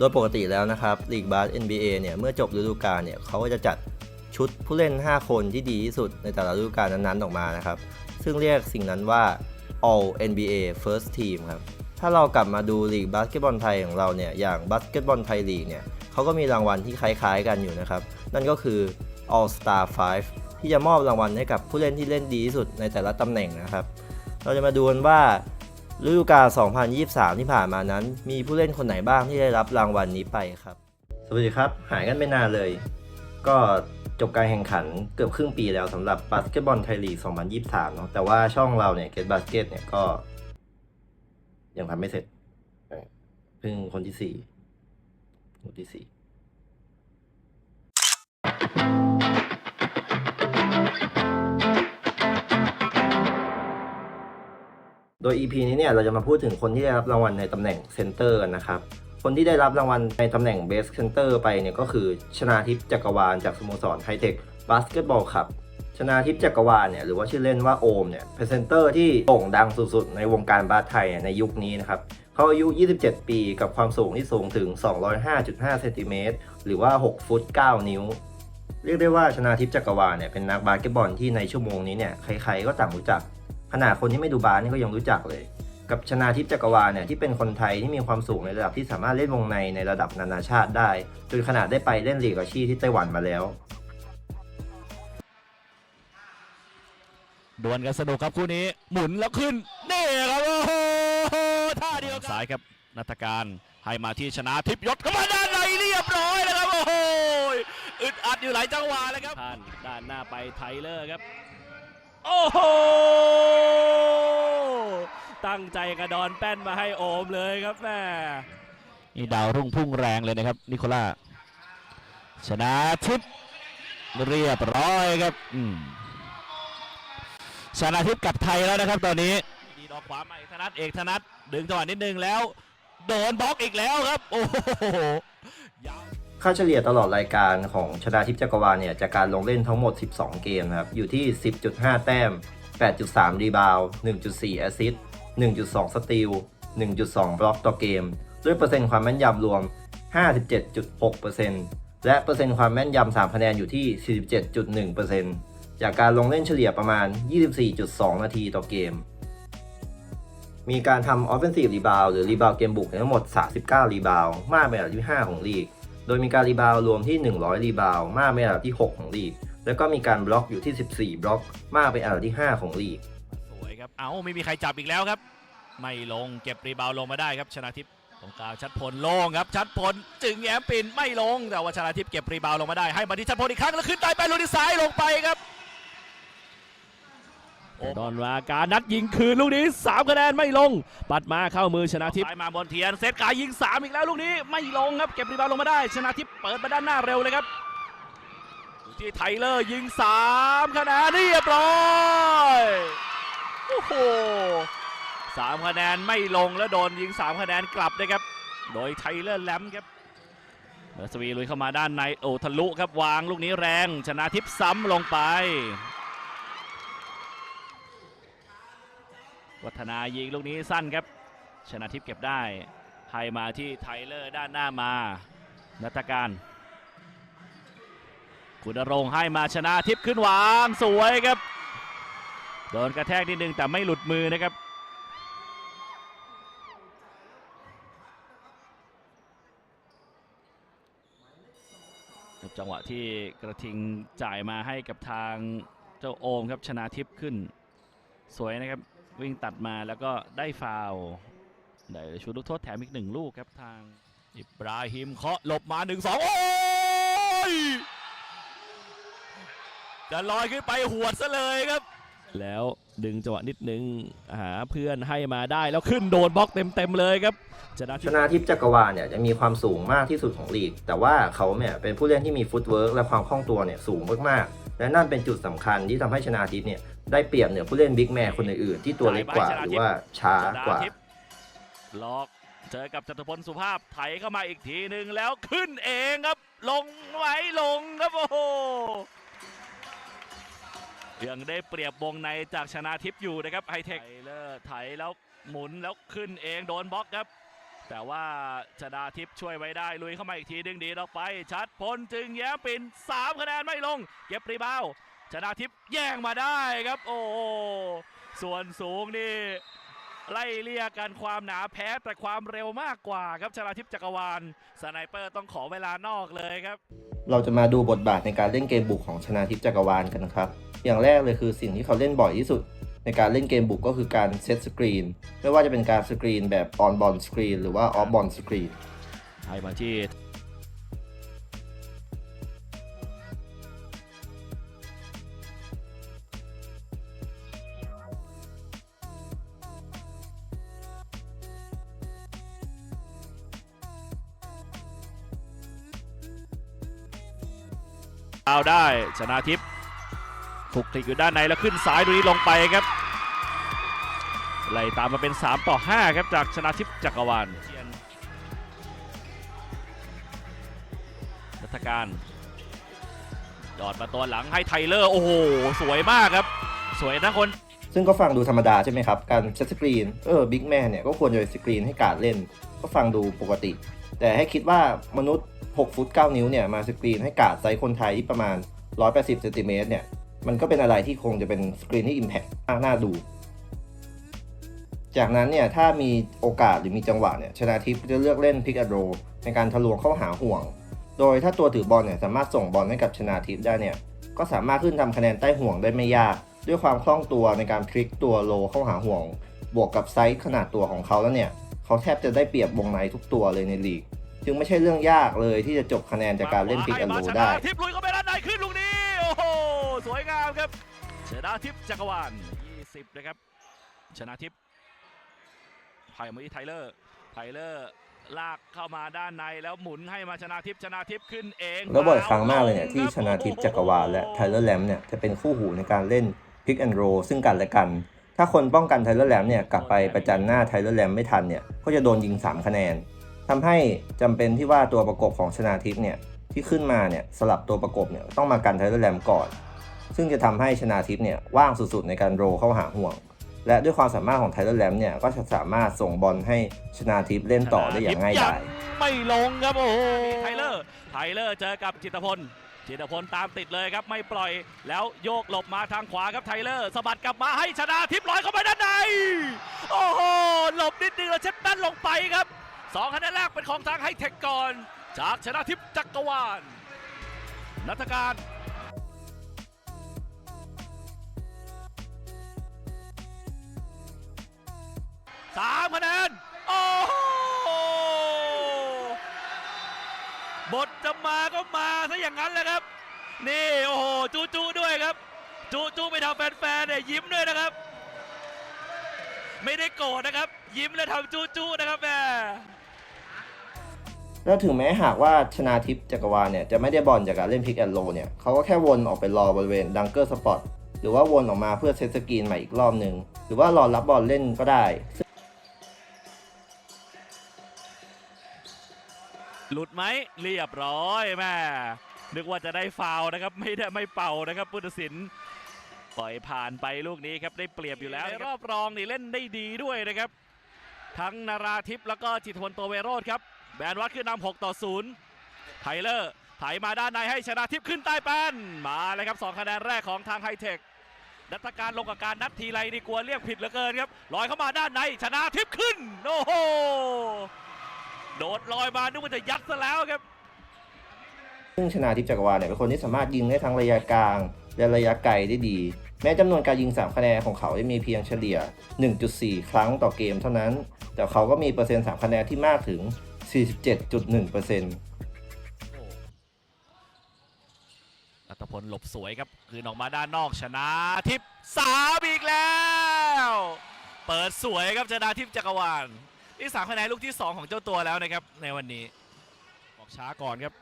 โดยปกติแล้วนะครับลีกบาส NBA เนี่ยเมื่อจบฤดูกาลเนี่ยเขาก็จะจัดชุดผู้เล่น 5 คนที่ดีที่สุดในแต่ละฤดูกาลนั้นๆออกมานะครับ ซึ่งเรียกสิ่งนั้นว่า All NBA First Team ครับถ้าเรากลับมาดูลีกบาสเกตบอลไทยของเราเนี่ยอย่างบาสเกตบอลไทยลีกเนี่ยเขาก็มีรางวัลที่คล้ายๆกันอยู่นะครับ นั่นก็คือ All Star 5 ที่จะมอบรางวัลให้กับผู้เล่นที่เล่นดีที่สุดในแต่ละตำแหน่งนะครับ เราจะมาดูกันว่า ฤดูกาล 2023 ที่ผ่านมานั้น มีผู้เล่นคนไหนบ้างที่ได้รับรางวัลนี้ไปครับ สวัสดีครับ หายกันไม่นานเลย ก็จบการแข่งขันเกือบครึ่งปีแล้วสำหรับบาสเกตบอลไทยลีก 2023 เนาะแต่ว่าช่องเราเนี่ยเกตบาสเกตเนี่ยก็ ยังทำไม่เสร็จเพิ่งคนที่สี่คนที่สี่ โดย EP นี้เนี่ยเราจะมาพูดถึงคนที่ได้รับรางวัลในตำแหน่งเซนเตอร์กันนะครับ คนที่ได้รับรางวัลในตำแหน่งเบสเซนเตอร์ไปเนี่ยก็คือชนาทิพย์จักรวาลจากสโมสรไฮเทคบาสเกตบอลครับชนาทิพย์จักรวาลเนี่ยหรือว่าชื่อเล่นว่าโอมเนี่ยเป็นเซนเตอร์ที่โด่งดังสุดๆ ในวงการบาสไทยในยุคนี้นะครับเขาอายุ 27 ปีกับความสูงที่สูงถึง 205.5เซนติเมตรหรือว่า 6 ฟุต 9 นิ้ว เรียกได้ว่าชนาทิพย์จักรวาลเนี่ยเป็นนักบาสเกตบอลที่ในชั่วโมงนี้เนี่ยใครๆก็ต่างรู้จัก ขนาดคนที่ไม่ดูบาสนี่ก็ยังรู้จักเลย กับชนาทิพย์จักรวาลเนี่ยที่เป็นคนไทยที่มีความสูงในระดับที่สามารถเล่นวงในในระดับนานาชาติได้จนขนาดได้ไปเล่นลีกอาชีพที่ไต้หวันมาแล้วดวลกันสนุกครับคู่นี้หมุนแล้วขึ้นนี่ครับโอ้โหท่าเดียวกันซ้ายครับนัทการให้มาที่ชนะทิพย์ยศเข้ามาด้านในเรียบร้อยแล้วครับโอ้โหอึดอัดอยู่หลายจังหวะเลยครับท่านด้านหน้าไปไทเลอร์ครับ โอ้โห ตั้งใจกระดอนแป้นมาให้โอมเลยครับแม่นี่ดาวรุ่งพุ่งแรงเลยนะครับ นิโคล่า ชนะทิพย์เรียบร้อยครับอืมชนะทิพย์กับไทยแล้วนะครับ ตอนนี้ ดีดอกขวามาเอกธนัทเอกธนัทดึงจังหวะนิดนึงแล้ว โดนบล็อกอีกแล้วครับ โอ้โหยาว ค่าเฉลี่ยตลอดรายการของชนาทิพย์จักรวาลเนี่ยจากการลงเล่นทั้งหมด 12 เกมนะครับ อยู่ที่ 10.5 แต้ม 8.3 รีบาวด์1.4 แอสซิสต์ 1.2 สตีล 1.2 บล็อกต่อเกม ด้วยเปอร์เซ็นต์ความแม่นยำรวม 57.6%และเปอร์เซ็นต์ความแม่นยำ3คะแนนอยู่ที่ 47.1%จากการลงเล่นเฉลี่ยประมาณ 24.2 นาทีต่อเกม มีการทำ offensive rebound หรือ rebound เกมบุกทั้งหมด 39รีบาวมากเป็นอันดับที่ 5 ของลีก โดยมีการรีบาวรวมที่ 100 รีบาวมากเป็นอันดับที่ 6 ของลีก แล้วก็มีการบล็อกอยู่ที่ 14 บล็อกมากเป็นอันดับที่ 5 ของลีก สวยครับ เอ้าไม่มีใครจับอีกแล้วครับ ไม่ลงเก็บรีบาวลงมาได้ครับชนะทิพย์ตรงกลางชัดพลโล่งครับชัดพลจึงแย้มปินไม่ลงแต่ว่าชนะทิพย์เก็บรีบาวลงมาได้ให้มาที่ชัดพลอีกครั้งแล้วขึ้นไปไปลุยซ้ายลงไปครับ ดอนวาการนัดยิงคืนลูกนี้3คะแนนไม่ลง ปัดมาเข้ามือชนะทิพย์มาบนเทียนเซตกายยิง 3 อีกแล้วลูกนี้ไม่ลงครับเก็บรีบาวลงมาได้ ชนะทิพย์เปิดมาด้านหน้าเร็วเลยครับที่ไทเลอร์ยิง3คะแนนเรียบร้อยโอ้โหสามคะแนนไม่ลงแล้วโดนยิง 3 คะแนนกลับนะครับ โดยไทเลอร์แลมครับเมอร์สวีลุยเข้ามาด้านในโอ้ทะลุครับวางลูกนี้แรง ชนะทิพย์ซ้ำลงไป วัฒนายิงลูกนี้สั้นครับ ชนะทิพย์เก็บได้ให้มาที่ไทเลอร์ด้านหน้ามา นัตการคุณรงค์ให้มาชนะทิพย์ขึ้นวางสวยครับ โดนกระแทกนิดนึงแต่ไม่หลุดมือนะครับจังหวะที่กระทิงจ่ายมาให้กับทางเจ้าโอมครับชนะทิพย์ขึ้น สวยนะครับ วิ่งตัดมาแล้วก็ได้ฟาวได้ชุดลูกโทษแถมอีกหนึ่งลูกครับทางอิบราฮิมเคาะหลบมาหนึ่งสองโอ้ยจะลอยขึ้นไปหวดซะเลยครับ แล้วดึงจังหวะนิดนึงหาเพื่อนให้มาได้แล้วขึ้นโดนบล็อกเต็มๆเลยครับชนะชนาทิพย์จักรวาลเนี่ยจะมีความสูงมากที่สุดของลีก แต่ว่าเขาเนี่ยเป็นผู้เล่นที่มีฟุตเวิร์กและความคล่องตัวเนี่ยสูงมากๆและนั่นเป็นจุดสำคัญที่ทำให้ชนาทิพย์เนี่ย ได้เปรียบเหนือผู้เล่นบิ๊กแมนคนอื่นๆที่ตัวเล็กกว่าหรือว่าช้ากว่าชนะทิพย์ล็อกเจอกับจตุพลสุภาพไถเข้ามาอีกทีหนึ่งแล้วขึ้นเองครับ ลงไหวลงครับโอ้โหยังได้เปรียบวงในจากชนะทิพย์อยู่นะครับไฮเทคไทเลอร์ไถแล้วหมุนแล้วขึ้นเองโดนบล็อกครับ แต่ว่าชนาทิพย์ช่วยไว้ได้ลุยเข้ามาอีกทีดึงดีดออกไป ชัดพลจึงแย้มปิ่น3คะแนนไม่ลง เก็บรีบาวด์ ชนาทิพย์แย่งมาได้ครับ โอ้โหส่วนสูงนี่ไล่เลี่ยกันความหนาแพ้แต่ความเร็วมากกว่าครับชนาทิพย์จักรวาลสไนเปอร์ต้องขอเวลานอกเลยครับ เราจะมาดูบทบาทในการเล่นเกมบุกของชนาทิพย์จักรวาลกันนะครับ อย่างแรกเลยคือสิ่งที่เขาเล่นบ่อยที่สุด ในการเล่นเกมบุกก็คือการเซตสกรีนไม่ว่าจะเป็นการสกรีนแบบออนบอลสกรีนหรือว่าออฟบอลสกรีนให้มาที่ เอาได้ ชนะทิพย์คลุกคลิกอยู่ด้านในแล้วขึ้นซ้ายดูนี้ลงไปครับไล่ตามมาเป็น 3 ต่อ 5 ครับ จากชนะทิพย์จักรวาลรัฐการยอดมาตัวหลังให้ไทเลอร์ โอ้โห สวยมากครับ สวยทั้งคน ซึ่งก็ฟังดูธรรมดาใช่ไหมครับ การเซตสกรีน เออบิ๊กแมนเนี่ย ก็ควรจะสกรีนให้การเล่น ก็ฟังดูปกติ แต่ให้คิดว่ามนุษย์ 6 ฟุต 9 นิ้วเนี่ยมาสกรีนให้กาดไซส์คนไทยที่ประมาณ 180เซนติเมตรเนี่ยมันก็เป็นอะไรที่คงจะเป็นสกรีนที่อิมแพคมากน่าดู จากนั้นเนี่ยถ้ามีโอกาสหรือมีจังหวะเนี่ยชนาทิพย์จะเลือกเล่นพิก a โ r ในการทะลวงเข้าหาห่วง โดยถ้าตัวถือบอลเนี่ยสามารถส่งบอลให้กับชนาทิพย์ได้เนี่ยก็สามารถขึ้นทำคะแนนใต้ห่วงได้ไม่ยาก ด้วยความคล่องตัวในการพลิกตัวโลเข้าหาห่วง บวกกับไซส์ขนาดตัวของเขาแล้วเนี่ย เขาแทบจะได้เปรียบวงในทุกตัวเลยในลีก จึงไม่ใช่เรื่องยากเลยที่จะจบคะแนนจากการเล่นพิกแอนโให้โมาได้ชนะทิพย์ลุยเข้าไปด้านในขึ้นลูกนี้โอ้โหสวยงามครับชนะทิพย์จักรวาล20นะครับชนะทิพย์ไผ่มาที่ไทเลอร์ไทเลอร์ลากเข้ามาด้านในแล้วหมุนให้มาชนะทิพย์ชนะทิพย์ขึ้นเองแล้วบ่อยครั้งมากเลยเนี่ยที่ครับชนาทิพย์จักรวาลและไทเลอร์แลมเนี่ยจะเป็นคู่หูในการเล่นพิกแอนโ l ซึ่งกันและกัน ถ้าคนป้องกันไทเลอร์แลมเนี่ยกลับไปประจันหน้าไทเลอร์แลมไม่ทันเนี่ยก็จะโดนยิง 3 คะแนน ทำให้จำเป็นที่ว่าตัวประกบของชนาทิพย์เนี่ยที่ขึ้นมาเนี่ยสลับตัวประกบเนี่ยต้องมากันไทเลอร์แลมก่อน ซึ่งจะทำให้ชนาทิพย์เนี่ยว่างสุดๆในการโรเข้าหาห่วง และด้วยความสามารถของไทเลอร์แลมเนี่ยก็จะสามารถส่งบอลให้ชนาทิพย์เล่นต่อได้อย่างง่ายดายไม่ลงครับโอ้โหไทเลอร์ไทเลอร์เจอกับจิตพลจิตพลตามติดเลยครับไม่ปล่อย แล้วโยกหลบมาทางขวาครับไทเลอร์สะบัดกลับมาให้ชนะทิพย์ลอยเข้าไปด้านในโอ้โหหลบนิดนึงแล้วเช็ดด้านลงไปครับ สองคะแนนแรกเป็นของทางไฮเทคก่อน จากชนะทิพย์จักรวาลนัทการสามคะแนน โอ้โหบทจะมาก็มาซะอย่างนั้นแหละครับ นี่โอ้โหจูจูด้วยครับ จูจูไปทำแฟนๆเนี่ยยิ้มด้วยนะครับ ไม่ได้โกรธนะครับ ยิ้มและทำจูจูนะครับแม่ แล้วถึงแม้หากว่าชนาทิพย์จักรวาลเนี่ยจะไม่ได้บอลจากการเล่นพิกแอนโ l เนี่ยเขาก็แค่วนออกไปรอบริเวณดังเกอร์สปอตหรือว่าวนออกมาเพื่อเซตสกรีนใหม่อีกรอบหนึ่งหรือว่ารอรับบอลเล่นก็ได้หลุดไหมเรียบร้อยแม่นึกว่าจะได้ฟาวล์นะครับไม่ได้ไม่เป่านะครับพุทธศิลป์ปล่อยผ่านไปลูกนี้ครับได้เปรียบอยู่แล้วในรอบรองนี่เล่นได้ดีด้วยนะครับ ทั้งนาราทิพย์แล้วก็จิตรพลตัวเวโรธครับ แบนวัดขึ้นนำ6ต่อ0ไทเลอร์ไถมาด้านในให้ชนะทิพย์ขึ้นใต้แป้นมาเลยครับ2คะแนนแรกของทางไฮเทคนัทการลงกับการนัดทีไรนี่กลัวเรียกผิดเหลือเกินครับลอยเข้ามาด้านในชนะทิพย์ขึ้นโอ้โหโดดลอยมานึกว่าจะยัดซะแล้วครับซึ่งชนาทิพย์จักรวาลเนี่ยเป็นคนที่สามารถยิงได้ทั้งระยะกลาง และระยะไกลได้ดี แม้จำนวนการยิง 3 คะแนนของเขาจะมีเพียงเฉลี่ย 1.4 ครั้งต่อเกมเท่านั้น แต่เขาก็มีเปอร์เซ็นต์3คะแนนที่มากถึง 47.1%อัตพลหลบสวยครับ คืนออกมาด้านนอกชนะทิพย์สามอีกแล้ว เปิดสวยครับชนะทิพย์จักรวาลนี่สามคะแนนลูกที่ 2 ของเจ้าตัวแล้วนะครับ ในวันนี้ออกช้าก่อนครับ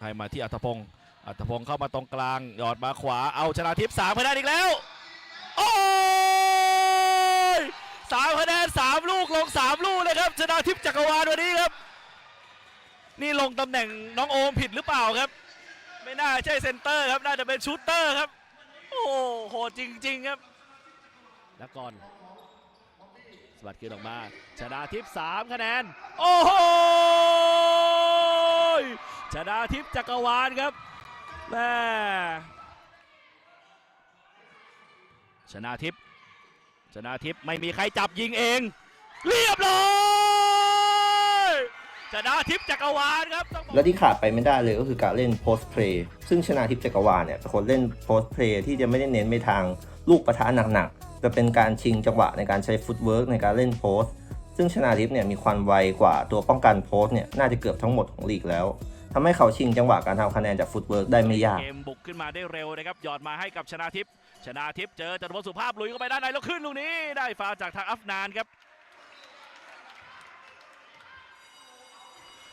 ให้มาที่อัตพงศ์อัตพงศ์เข้ามาตรงกลางหยอดมาขวาเอาชนะทิพย์สามคะแนนอีกแล้วโอ้ยสามคะแนนสามลูกลงสามลูกเลยครับชนะทิพย์จักรวาลวันนี้ครับ นี่ลงตำแหน่งน้องโอมผิดหรือเปล่าครับ ไม่น่าใช่เซนเตอร์ครับน่าจะเป็นชูตเตอร์ครับ โอ้โหจริง ๆ ครับแล้วก่อนสวัสดขึ้นออกมา ชนะทิพย์สามคะแนน โอ้โหชนะทิพย์จักรวาลครับแม่ชนะทิพย์ชนะทิพย์ไม่มีใครจับยิงเอง เรียบร้อย ชนะทิพย์จักรวาลครับต้องบอกและที่ขาดไปไม่ได้เลยก็คือการเล่น post play ซึ่งชนะทิพย์จักรวาลเนี่ยเป็นคนเล่น post play ที่จะไม่ได้เน้นไปทางลูกประทะหนักๆแต่เป็นการชิงจังหวะในการใช้ footwork ในการเล่น post ซึ่งชนะทิพย์เนี่ยมีความไวกว่าตัวป้องกัน post เนี่ยน่าจะเกือบทั้งหมดของลีกแล้วทำให้เขาชิงจังหวะการทำคะแนนจาก footwork ได้ไม่ยาก เกมบุกขึ้นมาได้เร็วนะครับหยอดมาให้กับชนาทิพย์ชนาทิพย์เจอจตุพลสุภาพลุยเข้าไปด้านในแล้วขึ้นลูกนี้ได้ฟาวล์จากทางอัฟนานครับ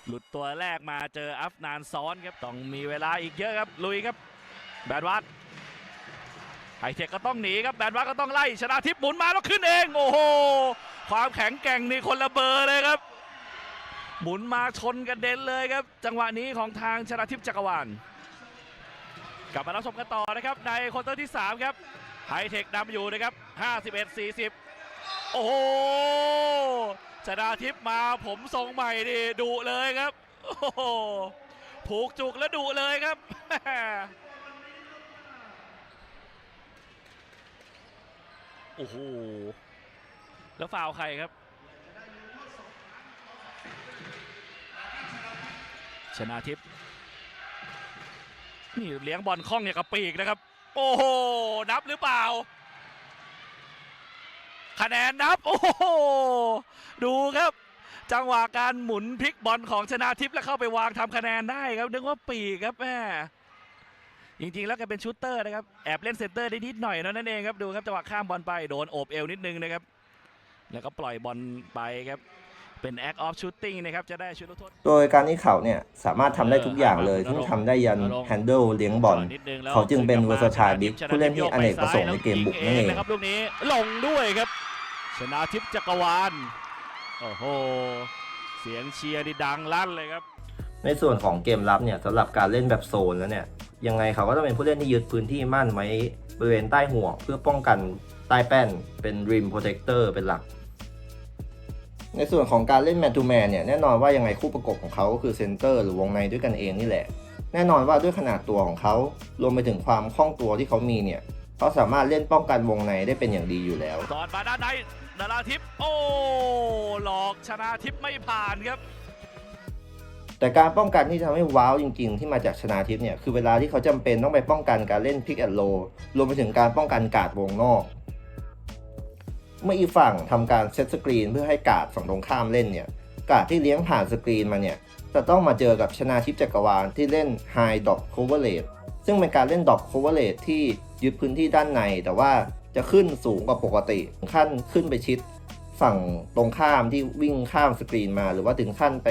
หลุดตัวแรกมาเจออัฟนานซ้อนครับต้องมีเวลาอีกเยอะครับลุยครับแบนวัดไฮเทคก็ต้องหนีครับแบนวัดก็ต้องไล่ชนาทิพย์หมุนมาแล้วขึ้นเองโอ้โหความแข็งแกร่งนี่คนละเบอร์เลยครับ หมุนมาชนกันเด็นเลยครับ จังหวะนี้ของทางชนาทิพย์จักรวาลกลับมารับชมกันต่อนะครับในควอเตอร์ที่ 3 ครับไฮเทคนำอยู่นะครับ 51 40 โอ้โห ชนาทิพย์มาผมทรงใหม่ดิดุเลยครับ โอ้โหผูกจุกแล้วดุเลยครับโอ้โหแล้วฟาวใครครับ ชนาทิพย์นี่เลี้ยงบอลคล่องอย่างกับปีกนะครับ โอ้โห นับหรือเปล่า คะแนนนับ โอ้โห ดูครับ จังหวะการหมุนพลิกบอลของชนาทิพย์แล้วเข้าไปวางทำคะแนนได้ครับ นึกว่าปีกครับแม่จริงๆ แล้วแกเป็นชูตเตอร์นะครับ แอบเล่นเซนเตอร์ได้นิดหน่อยเท่านั้นเองครับ ดูครับจังหวะข้ามบอลไปโดนโอบเอวนิดนึงนะครับ แล้วก็ปล่อยบอลไปครับ เป็นแอคออฟชูตติ้งนะครับ จะได้ชุดลูกโทษ โดยการที่เขาเนี่ยสามารถทำได้ทุกอย่างเลยซึ่งทำได้ยัน handle เลี้ยงบอล เขาจึงเป็น versatile big ผู้เล่นที่อเนกประสงค์ในเกมบุกนั่นเองนะครับลูกนี้ลงด้วยครับ ชนะทิพย์จักรวาลโอ้โห เสียงเชียร์นี่ดังลั่นเลยครับ ในส่วนของเกมรับเนี่ยสำหรับการเล่นแบบโซนแล้วเนี่ย ยังไงเขาก็ต้องเป็นผู้เล่นที่ยึดพื้นที่มั่นไว้บริเวณใต้ห่วงเพื่อป้องกันใต้แป้นเป็น rim protector เป็นหลัก ในส่วนของการเล่น man to man เนี่ยแน่นอนว่ายังไงคู่ประกบของเขาก็คือเซนเตอร์หรือวงในด้วยกันเองนี่แหละ แน่นอนว่าด้วยขนาดตัวของเขารวมไปถึงความคล่องตัวที่เขามีเนี่ยเขาสามารถเล่นป้องกันวงในได้เป็นอย่างดีอยู่แล้วสอดมาด้านใน ดาราทิพย์โอ้หลอกชนะทิพย์ไม่ผ่านครับ แต่การป้องกันที่ทำให้ว้าวจริง ๆ ที่มาจากชนาทิพย์เนี่ยคือเวลาที่เขาจำเป็นต้องไปป้องกันการเล่นพิกแอนโลรวมไปถึงการป้องกันการ์ดวงนอก เมื่ออีฝั่งทำการเซตสกรีนเพื่อให้การ์ดฝั่งตรงข้ามเล่นเนี่ยการ์ดที่เลี้ยงผ่านสกรีนมาเนี่ยจะต้องมาเจอกับชนาทิพย์จักรวาลที่เล่น High Dot Coverage ซึ่งเป็นการเล่น Dot Coverage ที่ ยึดพื้นที่ด้านใน แต่ว่าจะขึ้นสูงกว่าปกติถึงขั้นขึ้นไปชิดฝั่งตรงข้ามที่วิ่งข้ามสกรีนมา หรือว่าถึงขั้นไป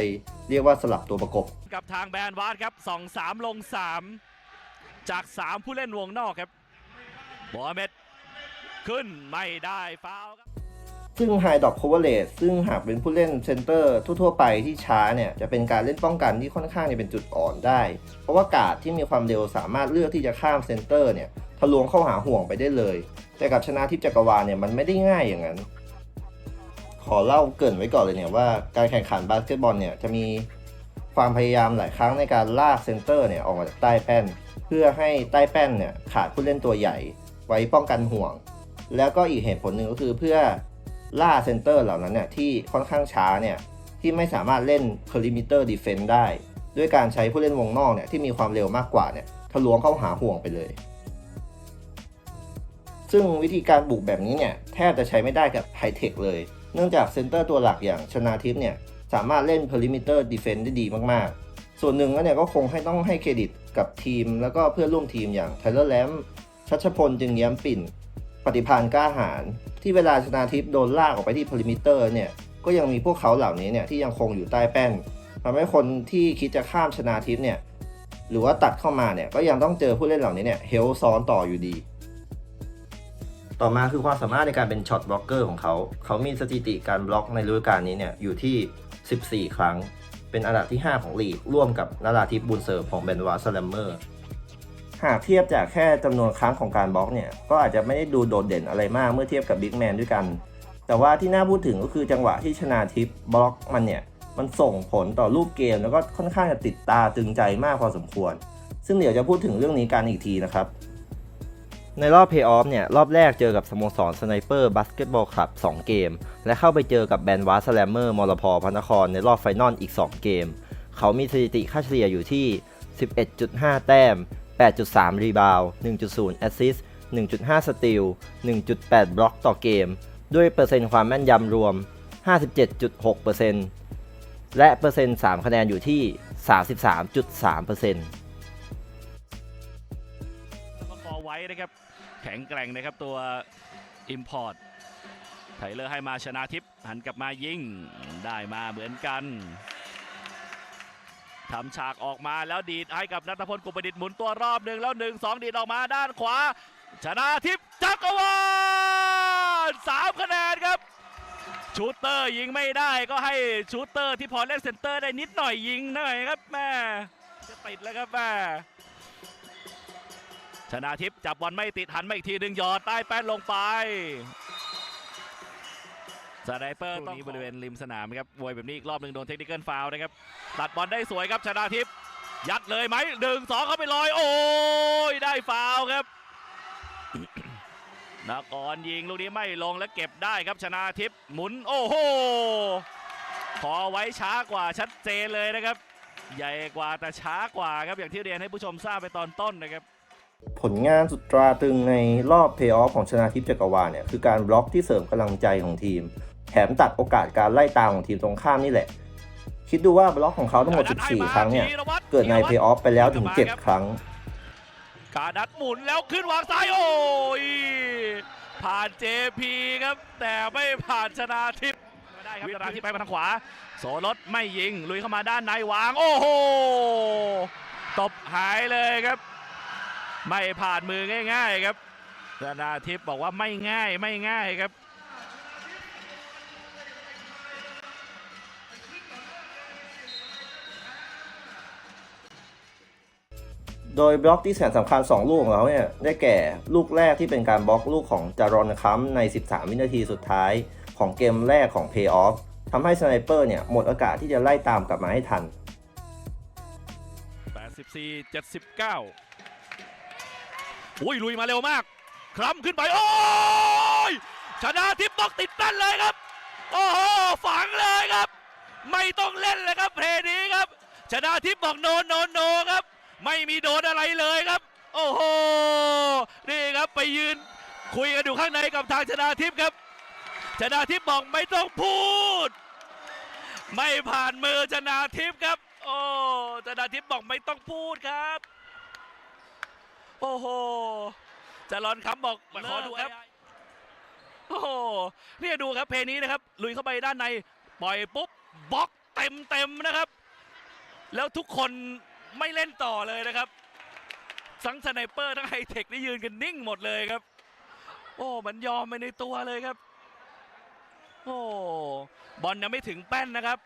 เรียกว่าสลับตัวประกบ กับทางแบรนด์วาดครับ 2 3 ลง 3 จาก 3 ผู้เล่นวงนอกครับโมฮัมเหม็ดขึ้นไม่ได้ฟาวล์ครับซึ่ง High Dot Coverage ซึ่งหากเป็นผู้เล่นเซนเตอร์ทั่ว ๆ ไปที่ช้าเนี่ย จะเป็นการเล่นป้องกันที่ค่อนข้างจะเป็นจุดอ่อนได้ เพราะว่าการ์ดที่มีความเร็วสามารถเลือกที่จะข้ามเซนเตอร์เนี่ย ทะลวงเข้าหาห่วงไปได้เลย แต่กับชนะทิพย์จักรวาลเนี่ยมันไม่ได้ง่ายอย่างนั้น ขอเล่าเกินไว้ก่อนเลยเนี่ยว่าการแข่งขันบาสเกตบอลเนี่ยจะมีความพยายามหลายครั้งในการลากเซนเตอร์เนี่ยออกมาจากใต้แป้น เพื่อให้ใต้แป้นเนี่ยขาดผู้เล่นตัวใหญ่ ไว้ป้องกันห่วง แล้วก็อีกเหตุผลหนึ่งก็คือเพื่อล่าเซนเตอร์เหล่านั้นเนี่ยที่ค่อนข้างช้าเนี่ยที่ไม่สามารถเล่น perimeter defense ได้ ด้วยการใช้ผู้เล่นวงนอกเนี่ยที่มีความเร็วมากกว่าเนี่ยทะลวงเข้าหาห่วงไปเลย ซึ่งวิธีการบุกแบบนี้เนี่ยแทบจะใช้ไม่ได้กับไฮเทคเลย เนื่องจากเซนเตอร์ตัวหลักอย่างชนาทิพย์เนี่ยสามารถเล่น perimeter defense ได้ดีมากๆ ส่วนหนึ่งก็เนี่ยก็คงให้ต้องให้เครดิตกับทีม แล้วก็เพื่อนร่วมทีมอย่างไทเลอร์แลมชัชพลจึงเย้มปิ่น ปฏิพานกล้าหาญที่เวลาชนาทิพย์โดนลากออกไปที่พลิมิเตอร์เนี่ยก็ยังมีพวกเขาเหล่านี้เนี่ยที่ยังคงอยู่ใต้แป้นทำให้คนที่คิดจะข้ามชนาทิพย์เนี่ยหรือว่าตัดเข้ามาเนี่ยก็ยังต้องเจอผู้เล่นเหล่านี้เนี่ยเฮลซ้อนต่ออยู่ดี ต่อมาคือความสามารถในการเป็นช็อตบล็อกเกอร์ของเขา เขามีสถิติการบล็อกในฤดูกาลนี้เนี่ยอยู่ที่ 14 ครั้ง เป็นอันดับที่ 5 ของลีก ร่วมกับนาราทิพบุญเสริมของเบนวาสแลมเมอร์ หากเทียบจากแค่จำนวนครั้งของการบล็อกเนี่ย ก็อาจจะไม่ได้ดูโดดเด่นอะไรมากเมื่อเทียบกับบิ๊กแมนด้วยกัน แต่ว่าที่น่าพูดถึงก็คือจังหวะที่ชนาทิพบล็อกมันเนี่ย มันส่งผลต่อรูปเกม แล้วก็ค่อนข้างจะติดตาตึงใจมากพอสมควร ซึ่งเดี๋ยวจะพูดถึงเรื่องนี้กันอีกทีนะครับ ในรอบเพย์ออฟเนี่ย รอบแรกเจอกับสโมสรสไนเปอร์บาสเกตบอลคลับ 2 เกม และเข้าไปเจอกับแบนวาสแลมเมอร์มอลพอพนครในรอบไฟนอลอีก 2 เกม เขามีสถิติค่าเฉลี่ยอยู่ที่ 11.5 แต้ม 8.3 รีบาว 1.0 แอสซิสต์ 1.5 สตีล 1.8 บล็อกต่อเกม ด้วยเปอร์เซ็นต์ความแม่นยำรวม 57.6%และเปอร์เซ็นต์ 3 คะแนนอยู่ที่ 33.3%แล้วก็ฟอร์ไว้นะครับ แข็งแกร่งนะครับตัว Import ไทเลอร์ให้มาชนะทิพย์หันกลับมายิงได้มาเหมือนกันทำฉากออกมาแล้วดีดให้กับนัทพลกุปดิษหมุนตัวรอบหนึ่งแล้วหนึ่งสองดีดออกมาด้านขวา ชนะทิพย์จักรวาลสามคะแนนครับชูเตอร์ยิงไม่ได้ก็ให้ชูเตอร์ที่พอเล่นเซนเตอร์ได้นิดหน่อยยิงหน่อยครับแม่จะติดแล้วครับแม่ ชนะทิพย์จับบอลไม่ติดหันมาอีกทีหนึ่งหยอดใต้แป้นลงไปสไนเปอร์ต้องบริเวณริมสนามครับวยแบบนี้อีกรอบหนึ่งโดนเทคนิคเกิลฟาวล์นะครับ ตัดบอลได้สวยครับชนะทิพย์ยัดเลยไหมหนึ่งสองเข้าไปลอย โอ้ย ได้ฟาวล์ครับนกรยิงลูกนี้ไม่ลงและเก็บได้ครับชนะทิพย์หมุนโอ้โหขอไว้ช้ากว่าชัดเจนเลยนะครับ ใหญ่กว่าแต่ช้ากว่าครับอย่างที่เรียนให้ผู้ชมทราบไปตอนต้นนะครับ ผลงานสุดตราตรึงในรอบเพย์ออฟของชนะทิพย์จักรวาลเนี่ยคือการบล็อกที่เสริมกำลังใจของทีม แถมตัดโอกาสการไล่ตามของทีมตรงข้ามนี่แหละ คิดดูว่าบล็อกของเขาทั้งหมด 14 ครั้งเนี่ย เกิดในเพย์ออฟไปแล้วถึง 7 ครั้ง กาดัดหมุนแล้วขึ้นวางซ้ายโอ้ยผ่าน JP ครับ แต่ไม่ผ่านชนาทิพย์ไม่ได้ครับชนาทิพย์ไปมาทางขวา โสรถไม่ยิงลุยเข้ามาด้านในวาง โอ้โหตบหายเลยครับ ไม่ผ่านมือง่าย ๆ ครับชนาทิพย์บอกว่าไม่ง่ายไม่ง่ายครับ โดยบล็อกที่แสนสำคัญ 2 ลูกของเขาเนี่ยได้แก่ลูกแรกที่เป็นการบล็อกลูกของจารอนคัมใน 13 วินาทีสุดท้ายของเกมแรกของ Pay Off ทำให้สไนเปอร์เนี่ยหมดโอกาสที่จะไล่ตามกลับมาให้ทัน 84 79 อุ้ยลุยมาเร็วมาก คล้ำขึ้นไป โอ้ยชนะทิพย์บล็อกติดนั่นเลยครับ โอ้โหฝังเลยครับ ไม่ต้องเล่นเลยครับเพลย์นี้ครับ ชนะทิพย์บอกโนโนนโนครับ ไม่มีโดนอะไรเลยครับ โอ้โหนี่ครับไปยืน คุยกันอยู่ข้างในกับทางชนะทิพย์ครับ ชนะทิพย์บอกไม่ต้องพูด ไม่ผ่านมือชนะทิพย์ครับ โอ้ชนะทิพย์บอกไม่ต้องพูดครับ โอ้โหจะร้อนคำบอกมาขอดูครับโอ้โหเนี่ยดูครับเพลงนี้นะครับ ลุยเข้าไปด้านใน ปล่อยปุ๊บบล็อกเต็มเต็มๆนะครับ แล้วทุกคนไม่เล่นต่อเลยนะครับทั้งสไนเปอร์ทั้งไฮเทคนี่ยืนกันนิ่งหมดเลยครับ โอ้มันยอมไปในตัวเลยครับ โอ้บอลยังไม่ถึงแป้นนะครับ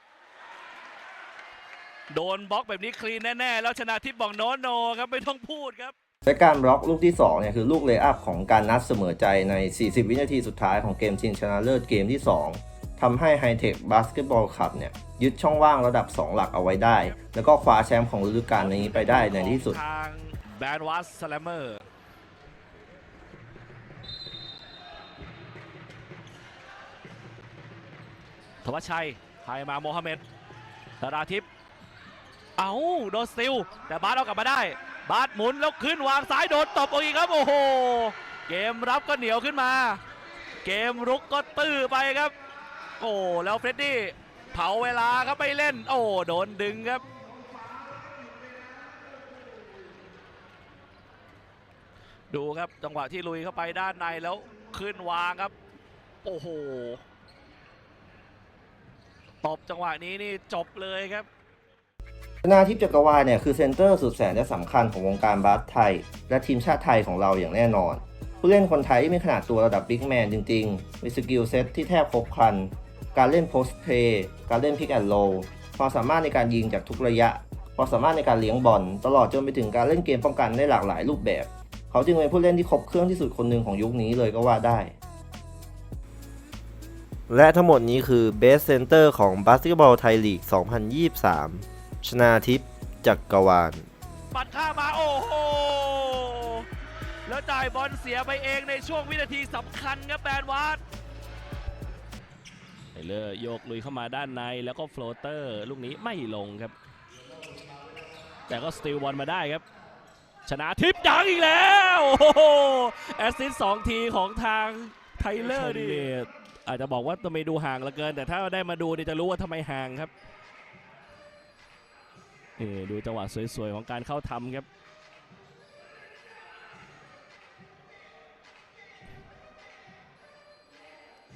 โดนบล็อกแบบนี้คลีนแน่ ๆ แล้วชนะทิพย์บอกโนโนครับไม่ต้องพูดครับ และการบล็อกลูกที่2เนี่ยคือลูกเลย์อัพของการนัดเสมอใจใน 40 วินาทีสุดท้ายของเกมชิงชนะเลิศเกมที่ 2ทำให้ High Tech Basketball Club เนี่ยยึดช่องว่างระดับ 2 หลักเอาไว้ได้ แล้วก็คว้าแชมป์ของฤดูกาลนี้ไปได้ในที่สุด ทางแบนวัสสแลมเมอร์ธวัชชัยให้มาโมฮัมเหม็ดธาราทิพย์ เอาโดนสติล แต่บาสเอากลับมาได้ บาสหมุนแล้วขึ้นวางซ้ายโดนตบอีกครับโอ้โห เกมรับก็เหนียวขึ้นมา เกมรุกก็ตื้อไปครับ โอ้แล้วเฟรดดี้เผาเวลาครับไม่เล่น โอ้โดนดึงครับดูครับจังหวะที่ลุยเข้าไปด้านในแล้วขึ้นวางครับ โอ้โหตบจังหวะนี้นี่จบเลยครับ ชนาทิพย์จักรวาลเนี่ยคือเซนเตอร์สุดแสนจะสำคัญของวงการบาสไทย และทีมชาติไทยของเราอย่างแน่นอน ผู้เล่นคนไทยที่มีขนาดตัวระดับบิ๊กแมนจริงๆ มีสกิลเซ็ตที่แทบครบครัน การเล่นโพสเพย์การเล่นพิกแอนโลความสามารถในการยิงจากทุกระยะ ความสามารถในการเลี้ยงบอลตลอดจนไปถึงการเล่นเกมป้องกันได้หลากหลายรูปแบบ เขาจึงเป็นผู้เล่นที่ครบเครื่องที่สุดคนหนึ่งของยุคนี้เลยก็ว่าได้ และทั้งหมดนี้คือ Best Center ของ Basketball Thai League 2023 ชนาทิพย์จักรวาล ปัดข้ามมาโอ้โห แล้วจ่ายบอลเสียไปเองในช่วงวินาทีสำคัญครับแบนวาดไทเลอร์โยกลุยเข้ามาด้านในแล้วก็โฟลเตอร์ลูกนี้ไม่ลงครับ แต่ก็สติลบอลมาได้ครับ ชนะทิพย์ยังอีกแล้วโอ้โหแอสซิสต์สองทีของทางไทเลอร์นี่อาจจะบอกว่าทำไมดูห่างเหลือเกิน แต่ถ้าได้มาดูเนี่ยจะรู้ว่าทำไมห่างครับ นี่ดูจังหวะสวยๆของการเข้าทำครับ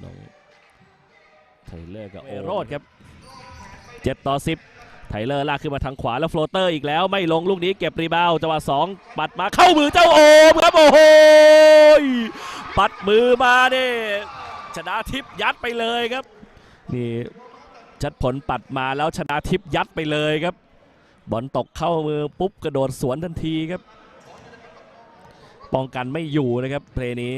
น้องไทเลอร์กับโอโรดครับ 7 ต่อ 10 ไทเลอร์ลากขึ้นมาทางขวาแล้วโฟลเตอร์อีกแล้วไม่ลงลูกนี้เก็บรีบาวด์จังหวะ 2 ปัดมาเข้ามือเจ้าโอมครับ โอ้โหยปัดมือมาเนี่ยชนะทิพย์ยัดไปเลยครับ นี่ชัดผลปัดมาแล้วชนะทิพย์ยัดไปเลยครับ บอลตกเข้ามือปุ๊บกระโดดสวนทันทีครับ ป้องกันไม่อยู่นะครับเพลย์นี้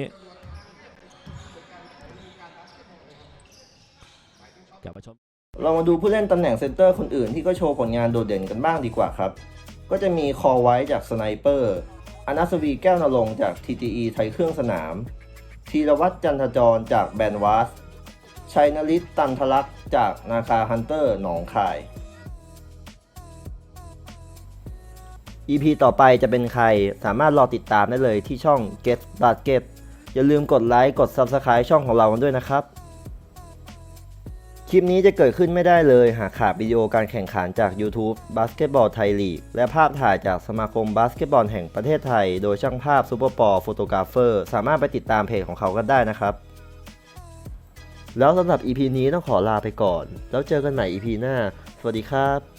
กลับมาชมเรามาดูผู้เล่นตำแหน่งเซนเตอร์คนอื่นที่ก็โชว์ผลงานโดดเด่นกันบ้างดีกว่าครับ ก็จะมีคอไว้จากสไนเปอร์อนัสวีแก้วนรงจาก TTE ไทยเครื่องสนาม ธีรวัตรจันทจรจากแบนวาสชัยนลิตตันทลักษ์จากนาคาฮันเตอร์หนองคาย EP ต่อไปจะเป็นใครสามารถรอติดตามได้เลยที่ช่อง Get Basket อย่าลืมกดไลค์กด Subscribe ช่องของเรากันด้วยนะครับ คลิปนี้จะเกิดขึ้นไม่ได้เลยหากขาดวิดีโอการแข่งขันจาก YouTube Basketball Thai League และภาพถ่ายจากสมาคมบาสเกตบอลแห่งประเทศไทย โดยช่างภาพซูเปอร์ปอร์โฟโตกราฟเฟอร์สามารถไปติดตามเพจของเขากันได้นะครับ แล้วสำหรับ EP นี้ต้องขอลาไปก่อน แล้วเจอกันใหม่ EP หน้า สวัสดีครับ